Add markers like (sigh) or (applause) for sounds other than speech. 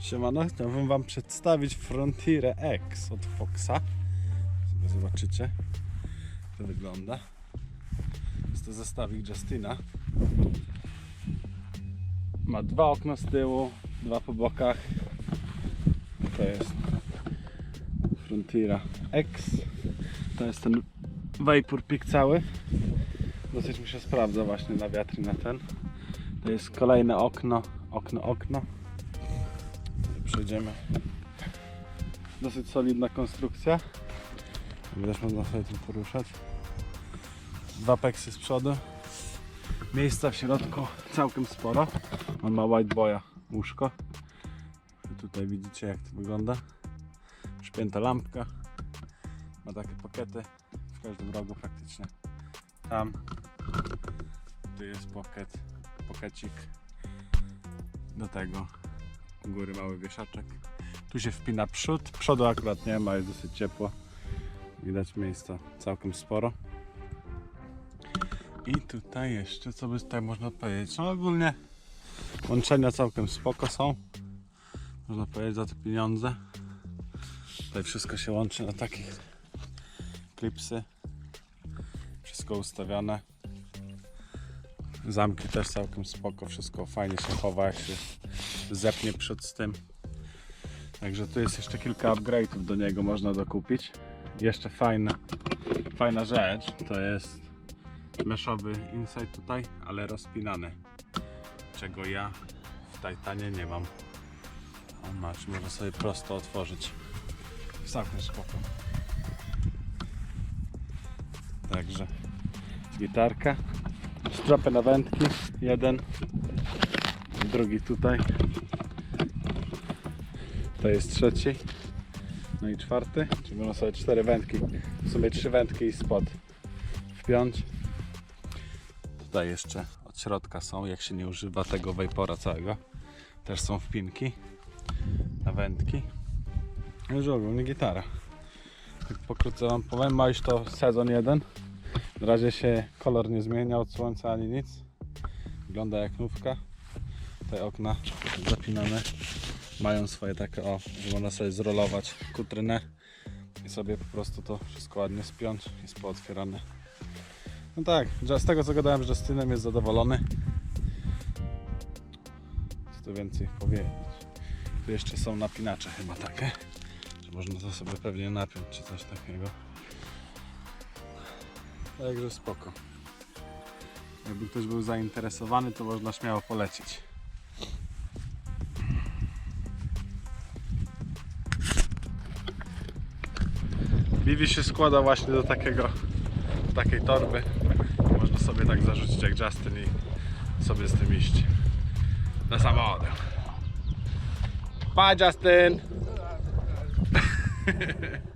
Siemano, chciałbym wam przedstawić Frontierę X od Foxa. Sobie zobaczycie, jak to wygląda. Jest to zestawik Justina. Ma dwa okna z tyłu, dwa po bokach. To jest Frontiera X. To jest ten Vapor Peak cały. Dosyć mi się sprawdza właśnie na wiatr i na ten. To jest kolejne okno, okno, okno. Przejdziemy. Dosyć solidna konstrukcja. Widać, można sobie tym poruszać. Dwa peksy z przodu. Miejsca w środku całkiem sporo. On ma white boya łóżko. Tutaj widzicie jak to wygląda. Przypięta lampka. Ma takie pokiety w każdym rogu praktycznie. Tam. Tu jest pocket, pokecik. Do tego góry mały wieszaczek. Tu się wpina przód. Przodu akurat nie ma, jest dosyć ciepło. Widać miejsca całkiem sporo. I tutaj jeszcze, co by tutaj można powiedzieć? No ogólnie łączenia całkiem spoko są. Można powiedzieć za te pieniądze. Tutaj wszystko się łączy na takich klipsy. Wszystko ustawione. Zamki też całkiem spoko, wszystko fajnie się chowa, jak się zepnie przód z tym. Także tu jest jeszcze kilka upgrade'ów do niego można dokupić. Jeszcze fajna, fajna rzecz to jest meszowy inside tutaj, ale rozpinany. Czego ja w Titanie nie mam. O masz, można sobie prosto otworzyć. Całkiem spoko. Także gitarka. Strapy na wędki. Jeden. Drugi tutaj. To jest trzeci. No i czwarty. Czyli można sobie cztery wędki. W sumie trzy wędki i spod wpiąć. Tutaj jeszcze od środka są, jak się nie używa tego vapora całego. Też są wpinki na wędki. Już ogólnie gitara. Tak pokrótce wam powiem, ma już to sezon jeden. Na razie się kolor nie zmienia od słońca ani nic. Wygląda jak nówka. Te okna zapinane mają swoje takie o, że można sobie zrolować kutrynę i sobie po prostu to wszystko ładnie spiąć. Jest pootwierane. No tak, z tego co gadałem z Justinem jest zadowolony. Co tu więcej powiedzieć? Tu jeszcze są napinacze chyba takie, że można to sobie pewnie napiąć czy coś takiego. Także spoko. Jakby ktoś był zainteresowany, to można śmiało polecić. Biwi się składa właśnie do takiego, takiej torby. Można sobie tak zarzucić jak Justin i sobie z tym iść na samochodem. Pa Justin! (laughs)